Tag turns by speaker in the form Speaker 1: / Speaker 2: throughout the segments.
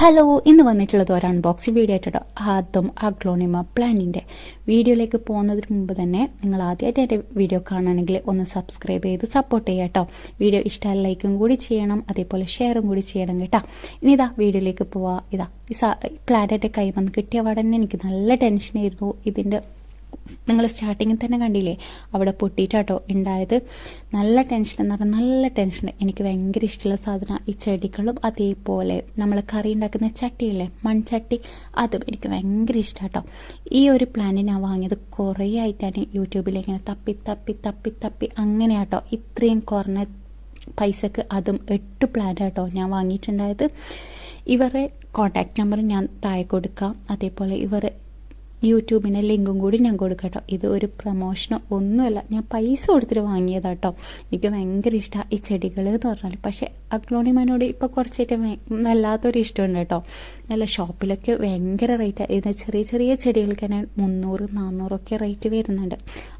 Speaker 1: Hello ഇന്ന് വന്നിട്ടുള്ളത് ഒരു അൺബോക്സിംഗ് വീഡിയോ ആയിട്ടോ ആദ്യം അഗ്ലോണിമ പ്ലാനിന്റെ വീഡിയോയിലേക്ക് പോകുന്നതിന് മുമ്പ് തന്നെ നിങ്ങൾ ആദ്യമായിട്ട് എന്റെ വീഡിയോ കാണുകയാണെങ്കിൽ ഒന്ന് സബ്സ്ക്രൈബ് ചെയ്ത് സപ്പോർട്ട് ചെയ്യുക കേട്ടോ വീഡിയോ ഇഷ്ടമായ ലൈക്കും കൂടി ചെയ്യണം അതേപോലെ ഷെയറും കൂടി ചെയ്യണം കേട്ടോ. ഇനി ഇതാ വീഡിയോയിലേക്ക് പോവാം. ഇതാ ഈ പ്ലാനറ്റ് കൈ വന്ന് കിട്ടിയ പാടന്നെ എനിക്ക് നല്ല ടെൻഷനായിരുന്നു ഇതിന്റെ നിങ്ങൾ സ്റ്റാർട്ടിങ്ങിൽ തന്നെ കണ്ടില്ലേ? അവിടെ പൊട്ടിയിട്ടാട്ടോ ഉണ്ടായത് നല്ല ടെൻഷൻ എന്ന് പറഞ്ഞാൽ നല്ല ടെൻഷൻ എനിക്ക് ഭയങ്കര ഇഷ്ടമുള്ള സാധനം. ഈ ചെടികളും അതേപോലെ. നമ്മൾ കറി ഉണ്ടാക്കുന്ന ചട്ടിയില്ലേ മൺചട്ടി. അതും എനിക്ക് ഭയങ്കര ഇഷ്ടമാട്ടോ ഈ ഒരു പ്ലാന്റ് ഞാൻ വാങ്ങിയത് കുറേ ആയിട്ടാണ് യൂട്യൂബിൽ ഇങ്ങനെ തപ്പി തപ്പി തപ്പി തപ്പി അങ്ങനെയാട്ടോ. ഇത്രയും കുറഞ്ഞ പൈസക്ക് അതും എട്ട് പ്ലാന്റ് ആട്ടോ ഞാൻ വാങ്ങിയിട്ടുണ്ടായത്. ഇവരുടെ കോണ്ടാക്ട് നമ്പർ ഞാൻ താഴെ കൊടുക്കാം. അതേപോലെ ഇവർ യൂട്യൂബിന്റെ ലിങ്കും കൂടി ഞാൻ കൊടുക്കട്ടോ. ഇത് ഒരു പ്രൊമോഷനോ ഒന്നുമല്ല. ഞാൻ പൈസ കൊടുത്തിട്ട് വാങ്ങിയതാട്ടോ. എനിക്ക് ഭയങ്കര ഇഷ്ടമാണ് ഈ ചെടികൾ എന്ന് പറഞ്ഞാൽ പക്ഷേ അഗ്ലോണിമാനോട് ഇപ്പോൾ കുറച്ചായിട്ട് വല്ലാത്തൊരു ഇഷ്ടമുണ്ട് കേട്ടോ. നല്ല ഷോപ്പിലൊക്കെ ഭയങ്കര റേറ്റ്. ഇത് ചെറിയ ചെറിയ ചെടികൾക്ക് തന്നെ മുന്നൂറ് നാന്നൂറൊക്കെ റേറ്റ് വരുന്നുണ്ട്.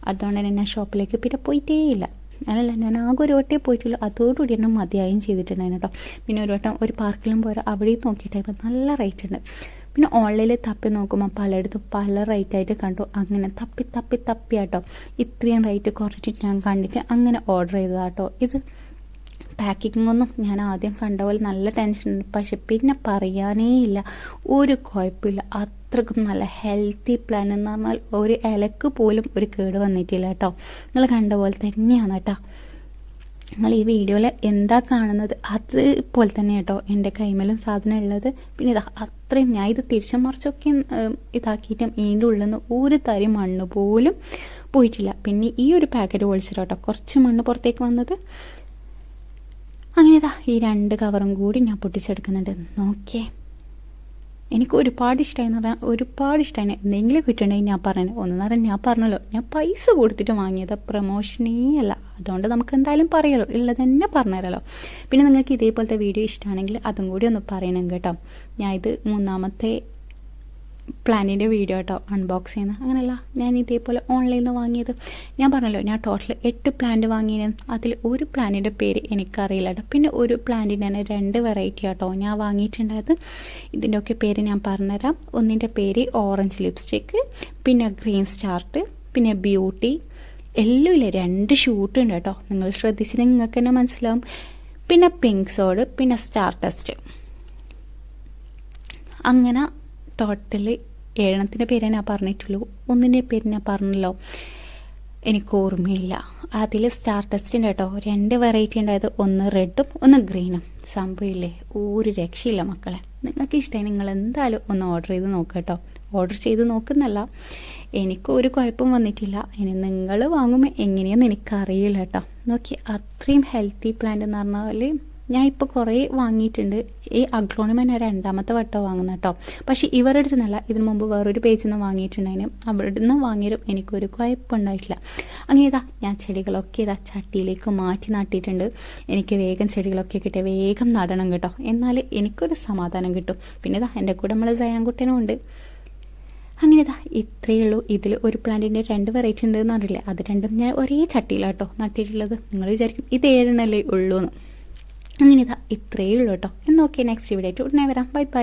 Speaker 1: അതുകൊണ്ട് തന്നെ ഞാൻ ഷോപ്പിലേക്ക് പിന്നെ പോയിട്ടേ ഇല്ല. അല്ലല്ല ഞാൻ ആകെ ഒരു വട്ടേ പോയിട്ടുള്ളൂ. അതോടുകൂടി എന്നെ മതിയായും ചെയ്തിട്ടുണ്ടായിരുന്നു കേട്ടോ. പിന്നെ ഒരു വട്ടം ഒരു പാർക്കിലും പോരാ. അവിടെയും നോക്കിയിട്ടായിരുന്നു നല്ല റേറ്റ് ഉണ്ട്. പിന്നെ ഓൺലൈനിൽ തപ്പി നോക്കുമ്പോൾ പലയിടത്തും പല റേറ്റായിട്ട് കണ്ടു. അങ്ങനെ തപ്പി തപ്പി തപ്പി ആട്ടോ. ഇത്രയും റേറ്റ് കുറച്ചിട്ട് ഞാൻ കണ്ടിട്ട് അങ്ങനെ ഓർഡർ ചെയ്തതാട്ടോ. ഇത് പാക്കിംഗ് ഒന്നും ഞാൻ ആദ്യം കണ്ട പോലെ നല്ല ടെൻഷനുണ്ട് പക്ഷെ പിന്നെ പറയാനേ ഇല്ല. ഒരു കുഴപ്പമില്ല. അത്രക്കും നല്ല ഹെൽത്തി പ്ലാൻ എന്ന് പറഞ്ഞാൽ ഒരു ഇലക്ക് പോലും ഒരു കേട് വന്നിട്ടില്ല കേട്ടോ നിങ്ങൾ കണ്ട പോലെ തന്നെയാണ് കേട്ടോ നിങ്ങൾ ഈ വീഡിയോയിൽ എന്താ കാണുന്നത്? അതുപോലെ തന്നെ കേട്ടോ എന്റെ കൈമേലും സാധനം ഉള്ളത്. പിന്നെ ഇതാ അത്രയും ഞാൻ ഇത് തിരിച്ചും മറിച്ചൊക്കെ ഇതാക്കിയിട്ടും ഇതിന്റെ ഉള്ളിൽ നിന്ന് ഒരു തരി മണ്ണ് പോലും പോയിട്ടില്ല. പിന്നെ ഈ ഒരു പാക്കറ്റ് പൊളിച്ചിട്ട് കേട്ടോ കുറച്ച് മണ്ണ് പുറത്തേക്ക് വന്നത്. അങ്ങനെ ഇതാ ഈ രണ്ട് കവറും കൂടി ഞാൻ പൊട്ടിച്ചെടുക്കുന്നുണ്ട്. നോക്കിയേ. എനിക്ക് ഒരുപാട് ഇഷ്ടമായി എന്ന് പറഞ്ഞാൽ ഒരുപാട് ഇഷ്ടമായി എന്തെങ്കിലും കിട്ടണമെങ്കിൽ ഞാൻ പറഞ്ഞു ഒന്നെന്ന് പറഞ്ഞാൽ ഞാൻ പറഞ്ഞല്ലോ. ഞാൻ പൈസ കൊടുത്തിട്ട് വാങ്ങിയത് പ്രൊമോഷനേ അല്ല. അതുകൊണ്ട് നമുക്ക് എന്തായാലും പറയാലോ ഉള്ളത് തന്നെ പറഞ്ഞുതരാലോ പിന്നെ നിങ്ങൾക്ക് ഇതേപോലത്തെ വീഡിയോ ഇഷ്ടമാണെങ്കിൽ അതും കൂടി ഒന്ന് പറയണം കേട്ടോ. ഞാൻ ഇത് മൂന്നാമത്തെ പ്ലാനിന്റെ വീഡിയോ കേട്ടോ അൺബോക്സ് ചെയ്യുന്ന. അങ്ങനെയല്ല ഞാൻ ഇതേപോലെ ഓൺലൈനിൽ നിന്ന് വാങ്ങിയത്. ഞാൻ പറഞ്ഞല്ലോ ഞാൻ ടോട്ടൽ എട്ട് പ്ലാന്റ് വാങ്ങിയത് അതിൽ ഒരു പ്ലാനിന്റെ പേര് എനിക്കറിയില്ല കേട്ടോ. പിന്നെ ഒരു പ്ലാന്റിന്റെ തന്നെ രണ്ട് വെറൈറ്റി കേട്ടോ ഞാൻ വാങ്ങിയിട്ടുണ്ടായത്. ഇതിന്റെയൊക്കെ പേര് ഞാൻ പറഞ്ഞുതരാം. ഒന്നിന്റെ പേര് ഓറഞ്ച് ലിപ്സ്റ്റിക്ക് പിന്നെ ഗ്രീൻ സ്റ്റാർട്ട് പിന്നെ ബ്യൂട്ടി എല്ലാം ഇല്ല രണ്ട് ഷൂട്ട് ഉണ്ട് കേട്ടോ. നിങ്ങൾ ശ്രദ്ധിച്ചിട്ട് നിങ്ങൾക്ക് തന്നെ മനസ്സിലാവും. പിന്നെ പിങ്ക് സോഡ് പിന്നെ സ്റ്റാർ ടെസ്റ്റ് അങ്ങനെ ടോട്ടൽ ഏഴെണ്ണത്തിന്റെ പേരെ ഞാൻ പറഞ്ഞിട്ടുള്ളൂ. ഒന്നിന്റെ പേര് ഞാൻ പറഞ്ഞല്ലോ. എനിക്ക് ഓർമ്മയില്ല. അതിൽ സ്റ്റാർ ടെസ്റ്റിന്റെ കേട്ടോ രണ്ട് വെറൈറ്റി ഉണ്ടായത്. ഒന്ന് റെഡും ഒന്ന് ഗ്രീനും സംഭവമില്ലേ? ഒരു രക്ഷയില്ല മക്കളെ. നിങ്ങൾക്ക് ഇഷ്ടമായി നിങ്ങൾ എന്തായാലും ഒന്ന് ഓർഡർ ചെയ്ത് നോക്കുക കേട്ടോ. ഓർഡർ ചെയ്ത് നോക്കുന്നല്ല. എനിക്ക് ഒരു കുഴപ്പം വന്നിട്ടില്ല. ഇനി നിങ്ങൾ വാങ്ങുമ്പോൾ എങ്ങനെയാണെന്ന് എനിക്കറിയില്ല കേട്ടോ. നോക്കി അത്രയും ഹെൽത്തി പ്ലാന്റ് എന്ന് പറഞ്ഞാൽ ഞാൻ ഇപ്പോൾ കുറേ വാങ്ങിയിട്ടുണ്ട്. ഈ അഗ്ലോണിമൻ രണ്ടാമത്തെ വട്ടം വാങ്ങുന്ന കേട്ടോ പക്ഷേ ഇവരുടെ അടുത്ത് നിന്നല്ല. ഇതിനു മുമ്പ് വേറൊരു പേജിൽ നിന്ന് വാങ്ങിയിട്ടുണ്ടായിരുന്നു അവിടെ നിന്ന് വാങ്ങിയൊരു എനിക്കൊരു കുഴപ്പമുണ്ടായിട്ടില്ല. അങ്ങനെ ഇതാ ഞാൻ ചെടികളൊക്കെ ഇതാ ചട്ടിയിലേക്ക് മാറ്റി നട്ടിട്ടുണ്ട്. എനിക്ക് വേഗം ചെടികളൊക്കെ കിട്ടിയ വേഗം നടണം കേട്ടോ. എന്നാൽ എനിക്കൊരു സമാധാനം കിട്ടും. പിന്നെ ഇതാ എന്റെ കൂടെ നമ്മൾ ജയാൻകുട്ടനും ഉണ്ട്. അങ്ങനെ ഇതാ ഇത്രയേ ഉള്ളൂ. ഇതിൽ ഒരു പ്ലാന്റിന്റെ രണ്ട് വെറൈറ്റി ഉണ്ടെന്ന് പറഞ്ഞില്ലേ? അത് രണ്ടും ഞാൻ ഒരേ ചട്ടിയിലാട്ടോ നട്ടിട്ടുള്ളത്. നിങ്ങൾ വിചാരിക്കും ഇത് ഏഴെണ്ണല്ലേ ഉള്ളൂ എന്ന് അങ്ങനെ ഇതാ ഇത്രയേ ഉള്ളൂ കേട്ടോ. എന്നോക്കെ നെക്സ്റ്റ് വീഡിയോ ആയിട്ട് ഉടനെ വരാം. Bye bye